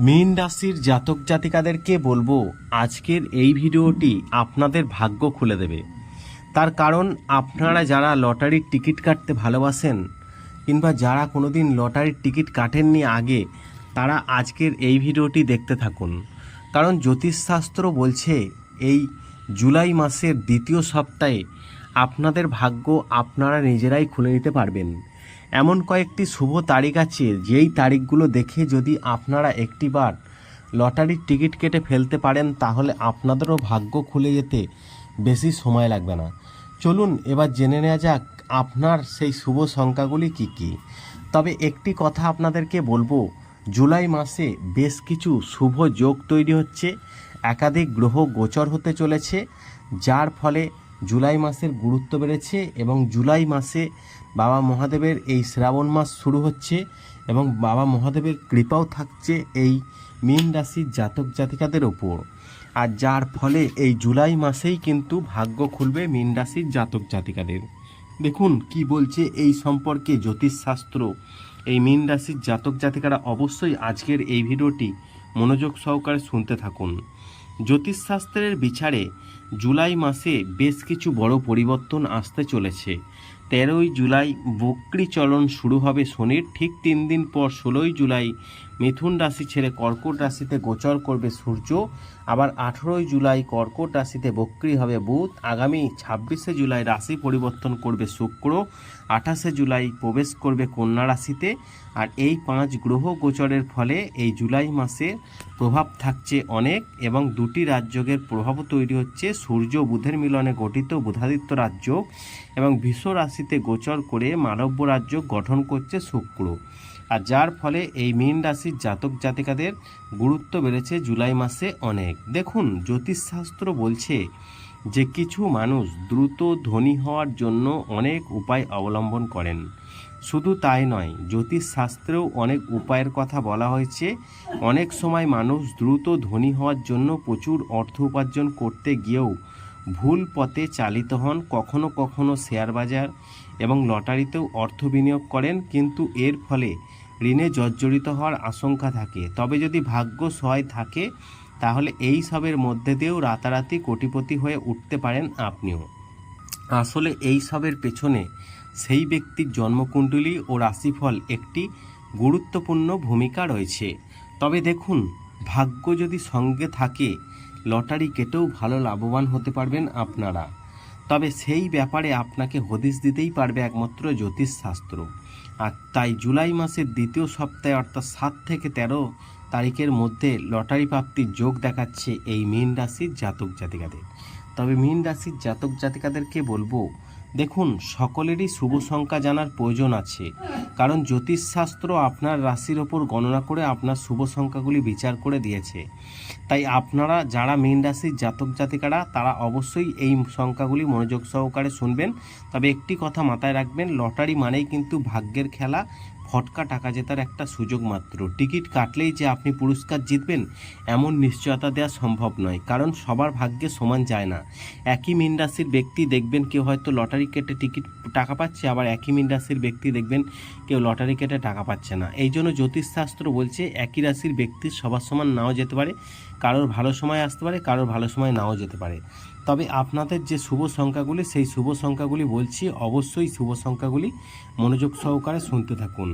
মীন রাশির জাতক জাতিকাদেরকে বলব, আজকের এই ভিডিওটি আপনাদের ভাগ্য খুলে দেবে। তার কারণ, আপনারা যারা লটারির টিকিট কাটতে ভালোবাসেন, কিংবা যারা কোনোদিন লটারির টিকিট কাটেননি আগে, তারা আজকের এই ভিডিওটি দেখতে থাকুন। কারণ জ্যোতিষশাস্ত্র বলছে, এই জুলাই মাসের দ্বিতীয় সপ্তাহে আপনাদের ভাগ্য আপনারা নিজেরাই খুলে নিতে পারবেন। এমন কয়েকটি শুভ তারিখ আছে, যেই তারিখগুলো দেখে যদি আপনারা একটিবার লটারির টিকিট কেটে ফেলতে পারেন, তাহলে আপনাদেরও ভাগ্য খুলে যেতে বেশি সময় লাগবে না। চলুন এবার জেনে নেওয়া যাক, আপনার সেই শুভ সংখ্যাগুলি কি কি? তবে একটি কথা আপনাদেরকে বলব, জুলাই মাসে বেশ কিছু শুভ যোগ তৈরি হচ্ছে, একাধিক গ্রহ গোচর হতে চলেছে, যার ফলে জুলাই মাসের গুরুত্ব বেড়েছে এবং জুলাই মাসে বাবা মহাদেবের এই শ্রাবণ মাস শুরু হচ্ছে এবং বাবা মহাদেবের কৃপাও থাকছে এই মীন রাশির জাতক জাতিকাদের ওপর। আর যার ফলে এই জুলাই মাসেই কিন্তু ভাগ্য খুলবে মীন রাশির জাতক জাতিকাদের। দেখুন কি বলছে এই সম্পর্কে জ্যোতিষশাস্ত্র। এই মীন রাশির জাতক জাতিকারা অবশ্যই আজকের এই ভিডিওটি মনোযোগ সহকারে শুনতে থাকুন। জ্যোতিষশাস্ত্রের বিচারে জুলাই মাসে বেশ কিছু বড় পরিবর্তন আসতে চলেছে। তেরোই জুলাই বক্রি চলন শুরু হবে শনির। ঠিক তিন দিন পর ষোলোই জুলাই মিথুন রাশি ছেড়ে কর্কট রাশিতে গোচর করবে সূর্য। আবার আঠেরোই জুলাই কর্কট রাশিতে বক্রি হবে বুধ। আগামী ছাব্বিশে জুলাই রাশি পরিবর্তন করবে শুক্র। আঠাশে জুলাই প্রবেশ করবে কন্যা রাশিতে। আর এই পাঁচ গ্রহ গোচরের ফলে এই জুলাই মাসে প্রভাব থাকছে অনেক এবং দুটি রাজযোগের প্রভাবও তৈরি হচ্ছে সূর্য বুধের মিলনে গঠিত বুধাদিত্য রাজ্য এবং বিশ্ব রাশিতে গোচর করে মানব্য রাজ্য গঠন করছে শুক্র। আর যার ফলে এই মীন রাশির জাতক জাতিকাদের গুরুত্ব বেড়েছে জুলাই মাসে অনেক। দেখুন, জ্যোতিষশাস্ত্র বলছে যে কিছু মানুষ দ্রুত ধনী হওয়ার জন্য অনেক উপায় অবলম্বন করেন। শুধু তাই নয়, জ্যোতিষশাস্ত্রেও অনেক উপায়ের কথা বলা হয়েছে। অনেক সময় মানুষ দ্রুত ধনী হওয়ার জন্য প্রচুর অর্থ উপার্জন করতে গিয়েও ভুল পথে চালিত হন, কখনো কখনো শেয়ার বাজার এবং লটারিতেও অর্থ বিনিয়োগ করেন, কিন্তু এর ফলে ঋণে জর্জরিত হওয়ার আশঙ্কা থাকে। তবে যদি ভাগ্য সহায় থাকে তাহলে এই সবের মধ্যে দিয়েও রাতারাতি কোটিপতি হয়ে উঠতে পারেন আপনিও। আসলে এই সবের পেছনে সেই ব্যক্তির জন্মকুণ্ডলী ও রাশিফল একটি গুরুত্বপূর্ণ ভূমিকা রয়েছে। তবে দেখুন, ভাগ্য যদি সঙ্গে থাকে, লটারি কেটেও ভালো লাভবান হতে পারবেন আপনারা। তবে সেই ব্যাপারে আপনাকে হদিশ দিতেই পারবে একমাত্র জ্যোতিষশাস্ত্র। আর তাই জুলাই মাসের দ্বিতীয় সপ্তাহে, অর্থাৎ সাত থেকে তেরো তারিখের মধ্যে লটারি প্রাপ্তির যোগ দেখাচ্ছে এই মীন রাশির জাতক জাতিকাদের। তবে মীন রাশির জাতক জাতিকাদেরকে বলব, দেখুন, সকলেরই শুভ সংখ্যা জানার প্রয়োজন আছে। কারণ জ্যোতিষশাস্ত্র আপনার রাশির ওপর গণনা করে আপনার শুভ সংখ্যাগুলি বিচার করে দিয়েছে। তাই আপনারা যারা মীন রাশির জাতক জাতিকারা, তারা অবশ্যই এই সংখ্যাগুলি মনোযোগ সহকারে শুনবেন। তবে একটি কথা মাথায় রাখবেন, লটারি মানেই কিন্তু ভাগ্যের খেলা ফটকা টাকা জেতার একটা সুযোগ মাত্র। টিকিট কাটলেই যে আপনি পুরস্কার জিতবেন, এমন নিশ্চয়তা দেওয়া সম্ভব নয়, কারণ সবার ভাগ্যে সমান যায় না। একই মিন রাশির ব্যক্তি দেখবেন কেউ হয়তো লটারি কেটে টিকিট, টাকা পাচ্ছে, আবার একই মিন রাশির ব্যক্তি দেখবেন কেউ লটারি কেটে টাকা পাচ্ছে না। এই জন্য জ্যোতিষশাস্ত্র বলছে, একই রাশির ব্যক্তি সবার সমান নাও যেতে পারে, কারোর ভালো সময় আসতে পারে, কারোর ভালো সময় নাও যেতে পারে। তবে আপনাদের যে শুভ সংখ্যাগুলি, সেই শুভ সংখ্যাগুলি বলছি, অবশ্যই শুভ সংখ্যাগুলি মনোযোগ সহকারে শুনতে থাকুন।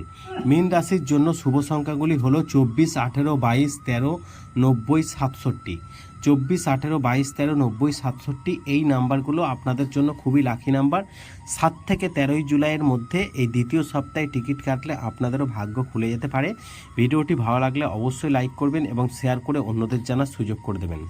মীন রাশির জন্য শুভ সংখ্যাগুলি হলো চব্বিশ, আঠেরো, বাইশ, তেরো, নব্বই, সাতষট্টি। চব্বিশ, আঠেরো, বাইশ, তেরো, নব্বই, সাতষট্টি এই নাম্বারগুলো আপনাদের জন্য খুবই লাকি নাম্বার। সাত থেকে তেরোই জুলাইয়ের মধ্যে এই দ্বিতীয় সপ্তাহে টিকিট কাটলে আপনাদেরও ভাগ্য খুলে যেতে পারে। ভিডিওটি ভালো লাগলে অবশ্যই লাইক করবেন এবং শেয়ার করে অন্যদের জানার সুযোগ করে দেবেন।